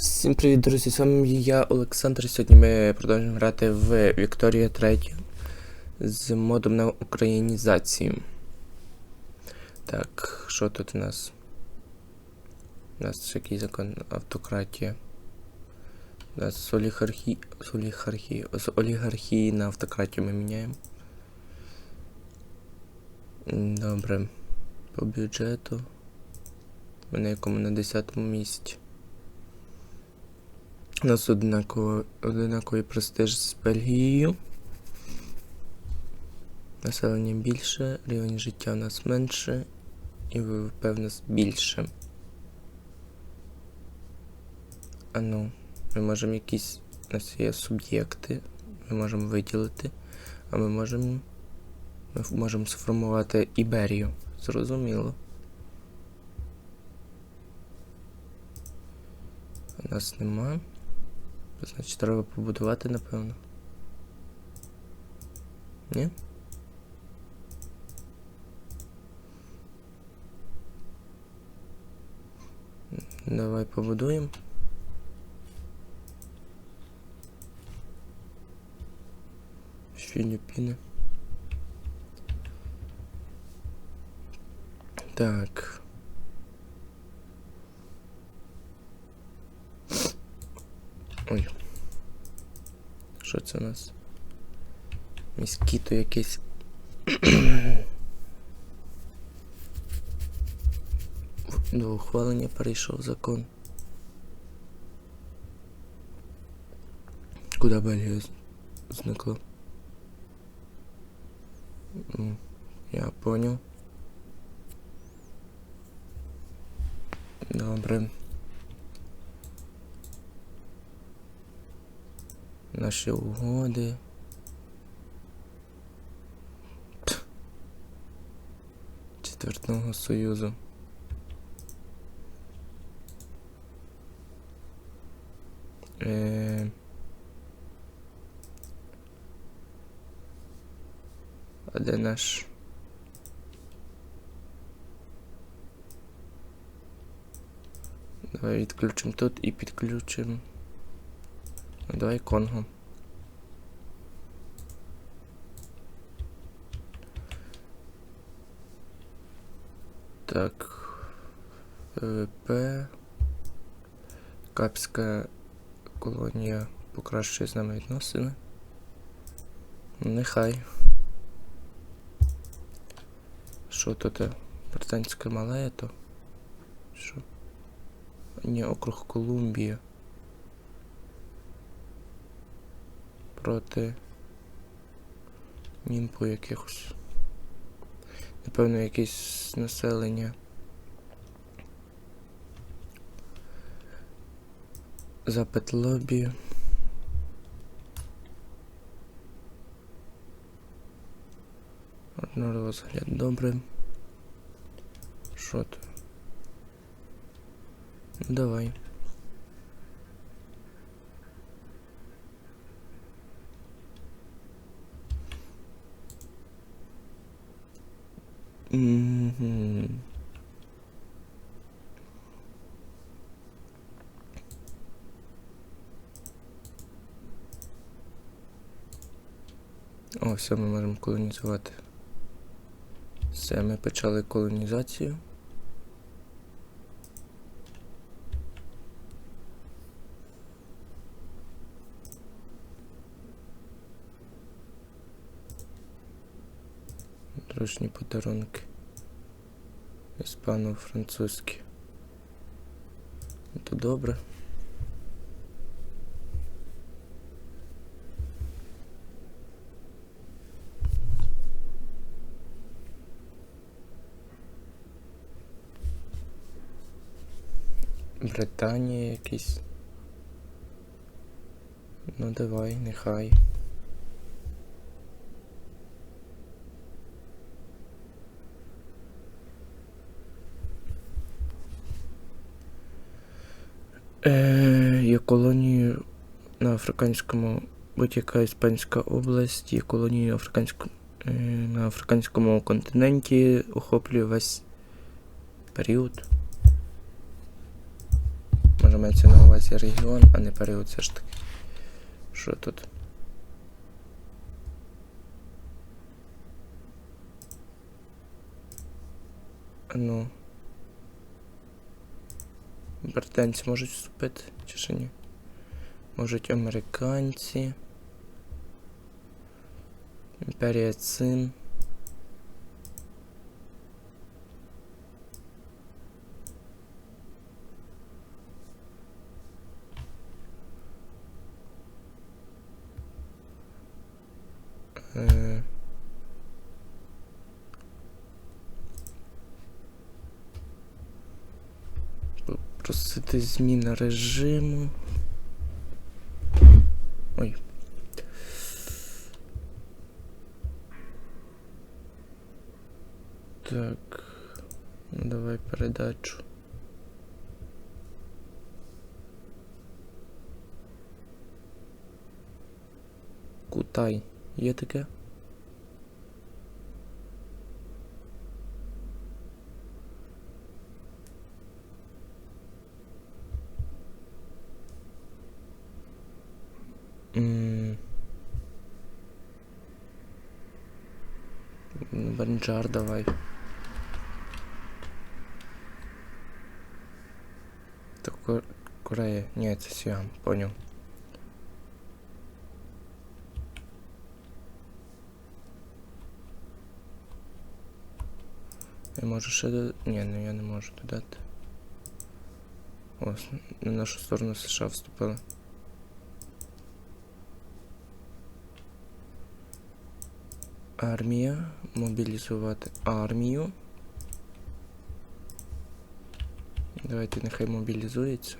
Всім привіт, друзі! З вами я, Олександр. Сьогодні ми продовжуємо грати в Вікторія 3 з модом на українізацію. Так, що тут у нас? У нас який закон автократія. У нас з олігархії, з олігархії, з олігархії на автократію ми міняємо. Добре. По бюджету. Ми на якому на 10 місці. У нас однаково, однаковий престиж з Бельгією. Населення більше, рівень життя у нас менше, і ВВП в нас більше. А ну, ми можемо якісь. У нас є суб'єкти, ми можемо виділити, а ми можемо. Ми можемо сформувати Іберію. Зрозуміло. У нас нема. Значить, треба побудувати, напевно. Ні? Давай побудуємо. Філіппіни. Так. Ой. Що це у нас? Міскіто якесь. До ухвалення перейшов закон. Куда Бельгія зникла? Я понял. Добре. Наші угоди. Пф. Четвертного союзу. Е... А де наш? Давай відключимо тут і підключимо. Давай Конго. Так. ВВП. Капська колонія покращує з нами відносини. Нехай. Що тут? е, Британська Малая то? Що? Ні, округ Колумбія. Проти мімпу якихось. Напевно, якесь населення. Запит лобі. Одно розгляд добре. Що то? Ну, давай. О, все, ми можемо колонізувати. Все, ми почали колонізацію. Дружні подарунки. Іспано-французькі. То добре. Британія якісь. Ну давай, нехай. Е, є колонією на африканському будь-яка іспанська область є колонією африкансько, е, на африканському континенті, охоплює весь період. Мається на увазі регіон, а не період все ж таки. Що тут? Ну. Британці можуть вступити, чи ще ні? Можуть американці. Імперія Цин. Е, Просити зміна режиму. Ой. Так. Давай передачу. Кутай. Є таке? Ну, Банджар давай. То Ко- Корея. Ні, це Сіам, поняв. Я можу ще до... Ні, ну я не можу додати. Ось, на нашу сторону США вступили. Армія. Мобілізувати армію. Давайте нехай мобілізується.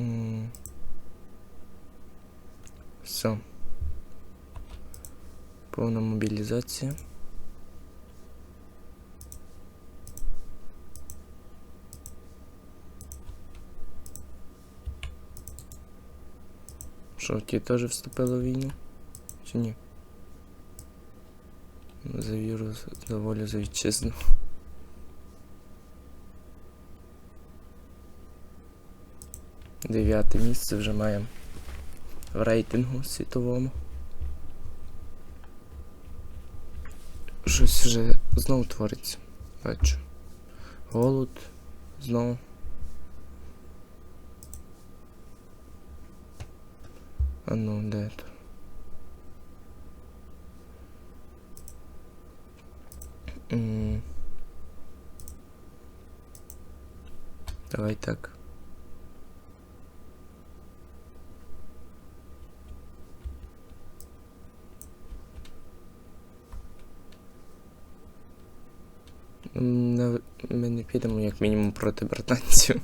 М. Все. Повна мобілізація. Що, ті теж вступили в війну? Чи ні? Ну, За віру, за- волю, за вітчизну. Дев'яте місце вже маємо в рейтингу світовому. Щось вже знову твориться. Бачу. Голод. Знову. А ну, де то? М. Давай так. Ми не підемо як мінімум проти британців.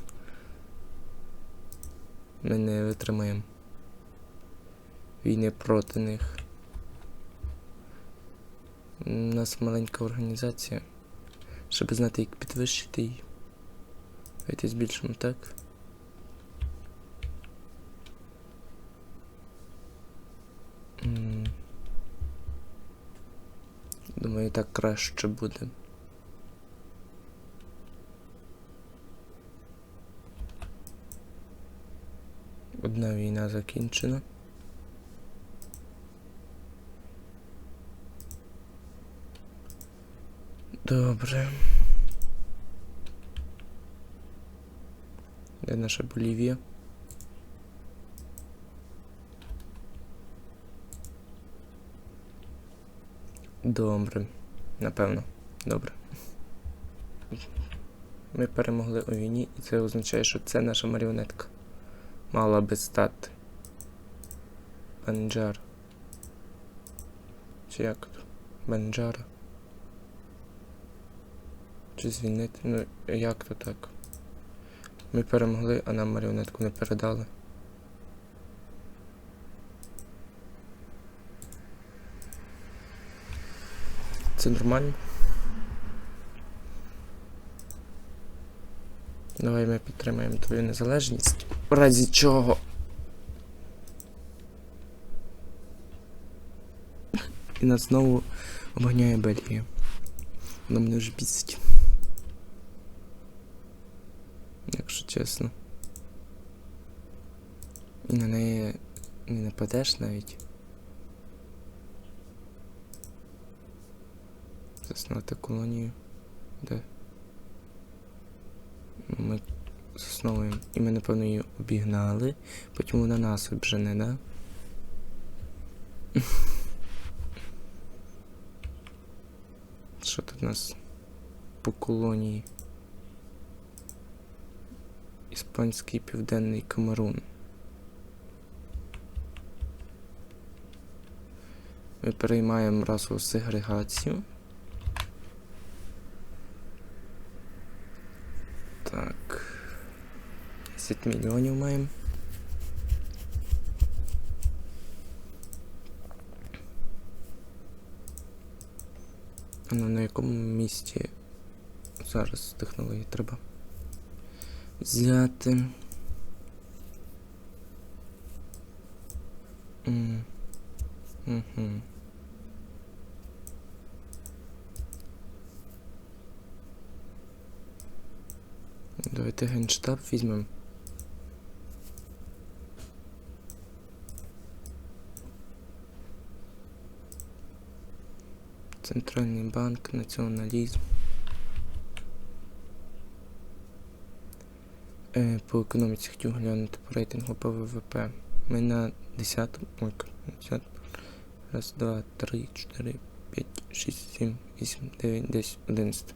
Ми не витримаємо війни проти них. У нас маленька організація. Щоб знати, як підвищити її. Давайте збільшимо так. Думаю, так краще буде. Одна війна закінчена. Добре. Де наша Болівія? Добре. Напевно. Добре. Ми перемогли у війні, і це означає, що це наша маріонетка. Мала би стати. Банджар. Чи як? Банджара чи звільнити. Ну як то так? Ми перемогли, а нам маріонетку не передали. Це нормально. Давай ми підтримаємо твою незалежність. В разі чого. І нас знову обганяє Бельгія. Воно мене вже бісить. Чесно. І на неї не нападеш навіть. Заснувати колонію. Де? Ми засновуємо. І ми, напевно, її обігнали. Потім вона нас обжене, да? Що тут у нас по колонії? Іспанський південний Камерун. Ми переймаємо расову сегрегацію. Так. 10 мільйонів маємо. Ну на якому місці зараз технології треба взяти. М. Мгм. Давайте генштаб візьмемо. Центральний банк, націоналізм. По економіці хотів глянути по рейтингу по ВВП. Ми на 10 ой, 10 Раз, два, три, чотири, п'ять, шість, сім, вісім, дев'ять, десять, одинадцять.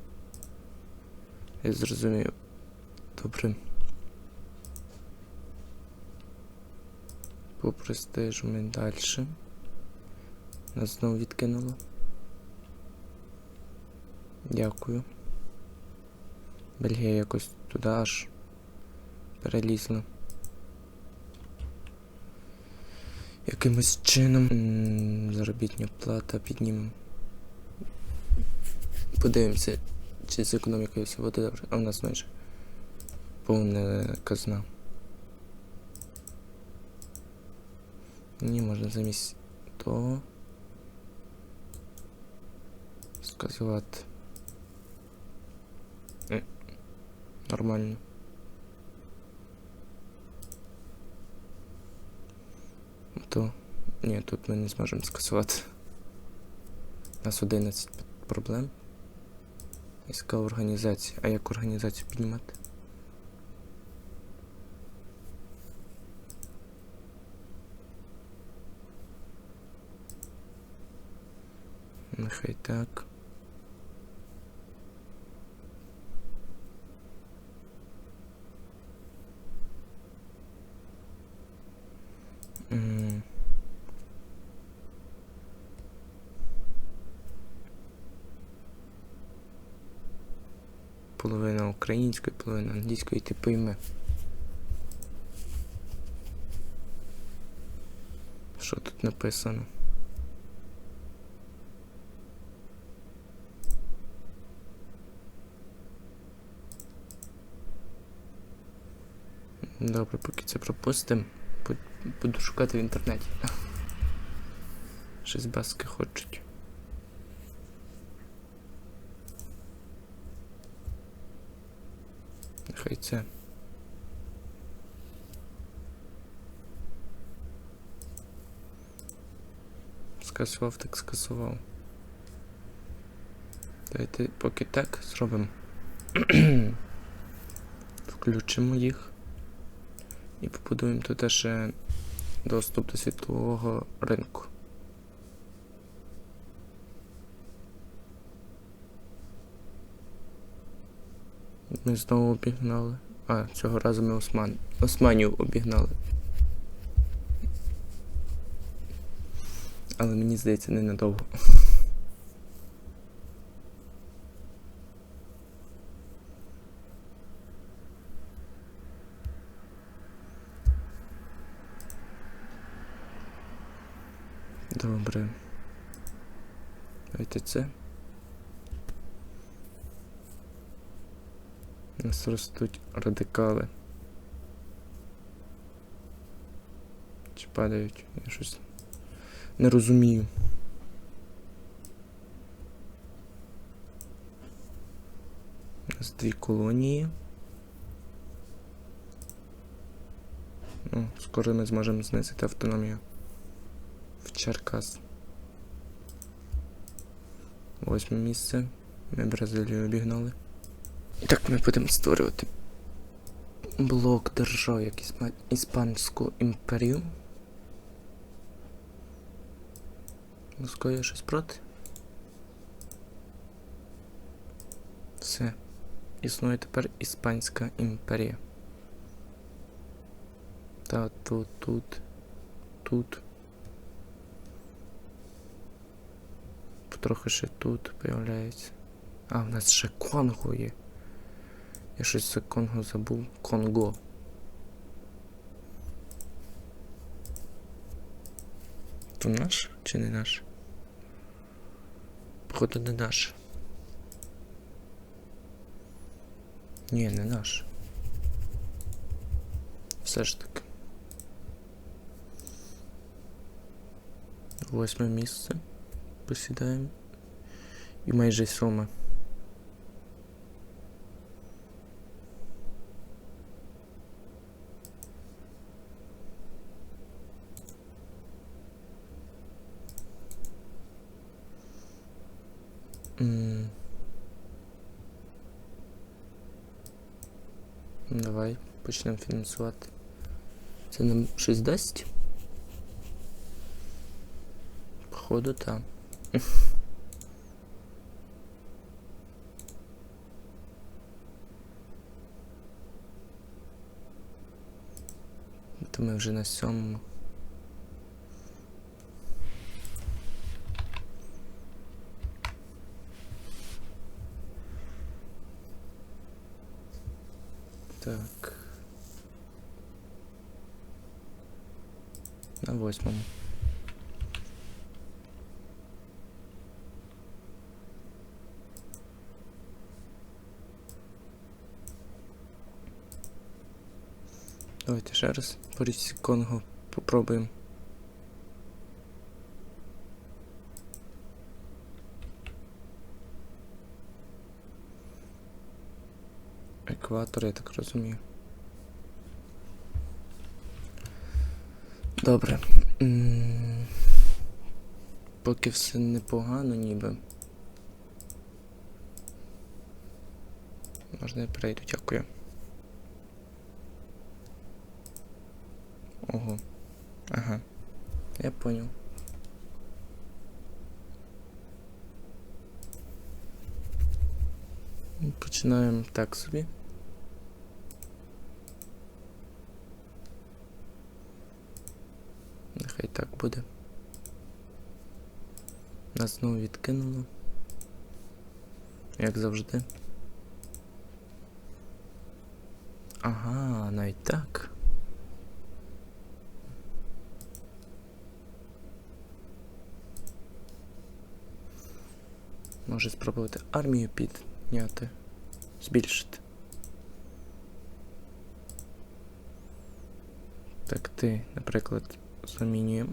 Я зрозумів. Добре. По престижу ми далі. Нас знову відкинуло. Дякую. Бельгія якось туди аж перелізла. Якимось чином заробітня плата піднімемо. Подивимося, чи з економікою все буде добре. А в нас майже повна казна. Ні, можна замість того сказати. Е, Нормально. То ні, тут ми не зможемо скасувати. У нас 11 проблем. Іска організація. А як організацію піднімати? Нехай так. М. Половина української, половина англійської, типу іме. Що тут написано? Добре, поки це пропустимо. Буду шукати в інтернеті. Щось баски хочуть. Нехай це. Скасував, так скасував. Давайте поки так зробимо. Включимо їх. І побудуємо тут ще доступ до світлового ринку. Ми знову обігнали. А, цього разу ми Осман. Османів обігнали. Але мені здається ненадовго. Добре. Давайте це. нас ростуть радикали. Чи падають? Я щось не розумію. У нас дві колонії. Ну, скоро ми зможемо знизити автономію в Черкас. Восьме місце. Ми Бразилію обігнали. Так ми будемо створювати блок держав, як Іспанську імперію. Московія щось проти? Все. Існує тепер Іспанська імперія. Та тут, тут, тут. Потрохи ще тут появляється. А, в нас ще Конго є. Я щось за Конго забув. Конго. То наш чи не наш? Походу не наш. Ні, не наш. Все ж таки. Восьме місце. Посідаємо. І майже сьоме. Давай почнемо фінансувати. Це нам щось дасть? Походу, так. То ми вже на сьомому. 28 Давайте ще раз по Конго попробуємо. Екватор, я так розумію. Добре. Поки все непогано, ніби. Можна я перейду, дякую. Ого. Ага. Я понял. Починаємо так собі. Нехай так буде. Нас знову відкинуло. Як завжди. Ага, навіть так. Може спробувати армію підняти, збільшити. Так, ти, наприклад, замінюємо.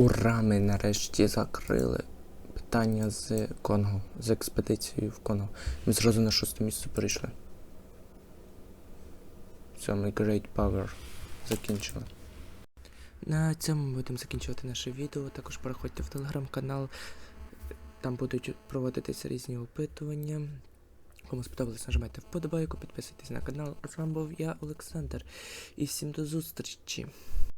Ура! Ми нарешті закрили питання з Конго, з експедицією в Конго. Ми зразу на шосте місце перейшли. Все, ми Great Power закінчили. На цьому ми будемо закінчувати наше відео. Також переходьте в телеграм-канал. Там будуть проводитися різні опитування. Кому сподобалось, нажимайте вподобайку, підписуйтесь на канал. А з вами був я, Олександр. І всім до зустрічі!